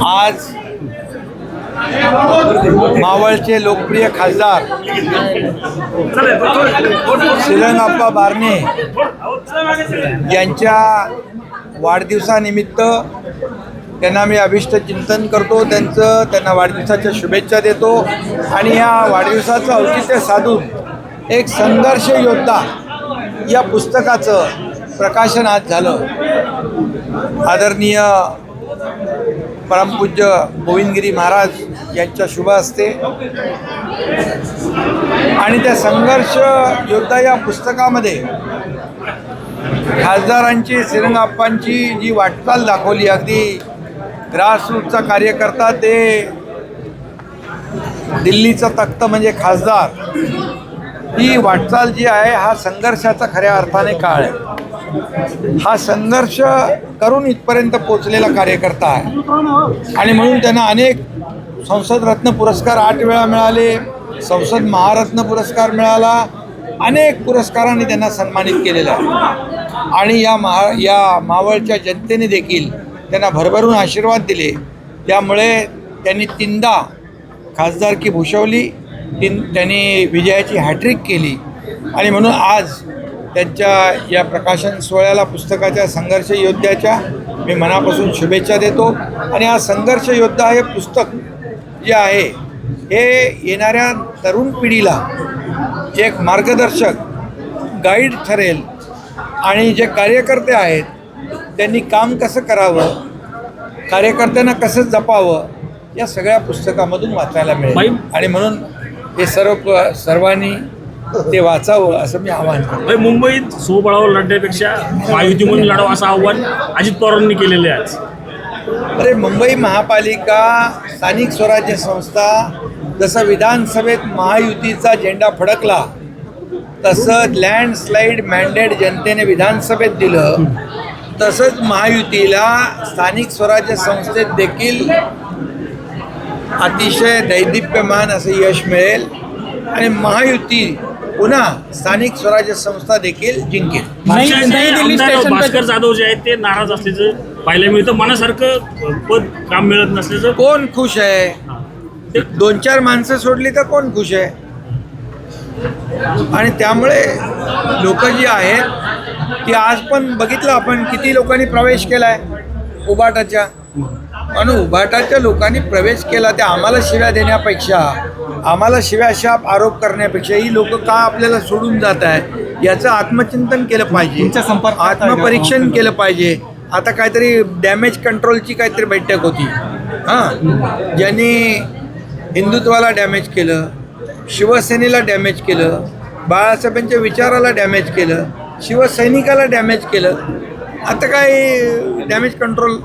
आज मावळचे लोकप्रिय खासदार श्रीरंगाप्पा बारणे यांच्या वाढदिवसानिमित्त त्यांना मी अभिष्ट चिंतन करतो त्यांचं त्यांना वाढदिवसाच्या शुभेच्छा देतो आणि या वाढदिवसाचं औचित्य साधून एक संघर्ष योद्धा या पुस्तकाचं प्रकाशन आज झालं. आदरणीय परमपूज्य गोविंदगिरी महाराज यांच्या शुभ असते आणि त्या संघर्ष योद्धा या पुस्तकामध्ये खासदारांची श्रीरंगाप्पांची जी वाटचाल दाखवली अगदी ग्रासरूटचा कार्यकर्ता ते दिल्लीचा तख्त म्हणजे खासदार. ही वाटचाल जी आहे हा संघर्षाचा खऱ्या अर्थाने काळ आहे. हा संघर्ष करून इथपर्यंत पोचलेला कार्यकर्ता आहे. आणि म्हणून त्यांना अनेक संसद रत्न पुरस्कार आठ वेळा मिळाले संसद महारत्न पुरस्कार मिळाला अनेक पुरस्कारांनी त्यांना सन्मानित केलेलं आहे. आणि या महा या मावळच्या जनतेने देखील त्यांना भरभरून आशीर्वाद दिले. त्यामुळे त्यांनी तीनदा खासदारकी भूषवली तीन त्यांनी विजयाची हॅट्रिक केली. आणि म्हणून आज त्यांच्या या प्रकाशन सोहळ्याला पुस्तकाच्या संघर्ष योद्ध्याच्या मी मनापासून शुभेच्छा देतो. आणि हा संघर्ष योद्धा हे पुस्तक जे आहे हे येणाऱ्या तरुण पिढीला एक मार्गदर्शक गाईड ठरेल आणि जे कार्यकर्ते आहेत त्यांनी काम कसं करावं कार्यकर्त्यांना कसं जपावं या सगळ्या पुस्तकामधून वाचायला मिळेल. आणि म्हणून हे सर्व सर्वांनी ते वाचावं असं मी आवाहन करतो. भाई मुंबईत स्वबळावर लढण्यापेक्षा महायुतीमधून लढावं असं आव्हान अजित पवारांनी केलेलं आहे आज. अरे मुंबई महापालिका स्थानिक स्वराज्य संस्था जसं विधानसभेत महायुतीचा झेंडा फडकला तसं लँडस्लाईड मॅन्डेट जनतेने विधानसभेत दिलं तसंच महायुतीला स्थानिक स्वराज्य संस्थेत देखील अतिशय दैदिप्यमान असं यश मिळेल आणि महायुती पुन्हा स्थानिक स्वराज्य संस्था देखील जिंकेल. भास्कर जाधव जे आहेत ते नाराज असल्याचं पाहायला मिळतं. मनासारखं पद काम मिळत नसल्याचं कोण खुश आहे? दोन चार माणसं सोडली तर कोण खुश आहे? आणि त्यामुळे लोक जी आहेत ती आज पण बघितलं आपण किती लोकांनी प्रवेश केलाय उबाटाच्या. आणि उबाटाच्या लोकांनी प्रवेश केला ते आम्हाला शिव्या देण्यापेक्षा आम्हाला शिव्याशाप आरोप करण्यापेक्षा ही लोक का आपल्याला सोडून जात आहे याचं आत्मचिंतन केलं पाहिजे. तुमच्या संपर्कात आहे का? आत्मपरीक्षण केलं पाहिजे. आता काहीतरी डॅमेज कंट्रोलची काहीतरी बैठक होती. हां? ज्यांनी हिंदुत्वाला डॅमेज केलं शिवसेनेला डॅमेज केलं बाळासाहेबांच्या विचाराला डॅमेज केलं शिवसैनिकाला डॅमेज केलं. आता काय डॅमेज कंट्रोल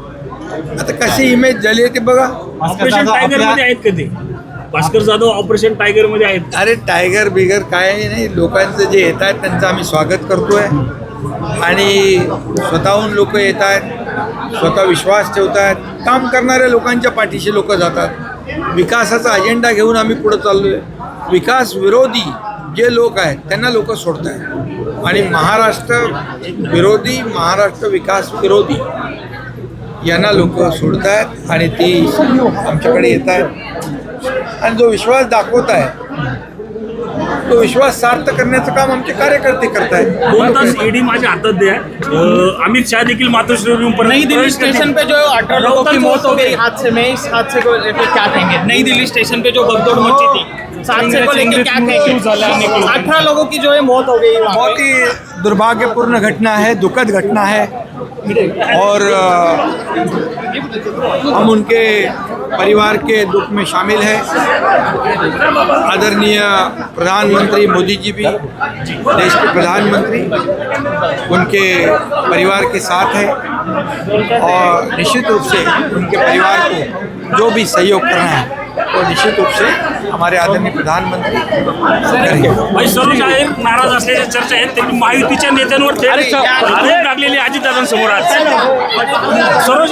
आता कशी इमेज झाली आहे ते बघा. ऑपरेशन जाधव टायगरमध्ये आहेत का ते? भास्कर जाधव ऑपरेशन टायगरमध्ये आहेत अरे टायगर बिगर काय नाही लोकांचं जे येत आहेत त्यांचं आम्ही स्वागत करतोय. आणि स्वतःहून लोक येत आहेत स्वतः विश्वास ठेवत आहेत. काम करणाऱ्या लोकांच्या पाठीशी लोक जातात. विकासाचा अजेंडा घेऊन आम्ही पुढं चाललो आहे विकास विरोधी जे लोक आहेत त्यांना लोक सोडत आहेत आणि महाराष्ट्र विरोधी महाराष्ट्र विकास विरोधी. यांना लोक सोडत आहेत आणि ती आमच्याकडे येत आहेत आणि जो विश्वास दाखवत आहे तो विश्वास सार्थ करण्याचं काम आमचे कार्यकर्ते दोन तास ईडी माझ्या हातात द्या अं, अमित शहा देखील मातोश्रीवरून परत नई दिल्ली प्रवेश करतील. स्टेशन पे जो अठारह लोगों की मौत हो गई. हादसे में इस हादसे को लेकर क्या कहेंगे? नई दिल्ली स्टेशन पे जो भगदौड़ मची थी. इस हादसे को लेकर क्या कहेंगे? अठारह लोगों की जो है मौत हो गई वहाँ बहुत पे। ही दुर्भाग्यपूर्ण घटना है दुखद घटना है। और अ, हम उनके परिवार के दुख में शामिल हैं। आदरणीय प्रधानमंत्री मोदी जी भी देश के प्रधानमंत्री उनके परिवार के साथ हैं और निश्चित रूप से उनके परिवार को जो भी सहयोग करना है तो निश्चित रूप से हमारे आदरणीय प्रधानमंत्री नाराज़ असल्याच्या चर्चा आहेत. त्यांनी महायुतीच्या नेत्यांवर आरोप अजितदादांसमोर आज. सर्व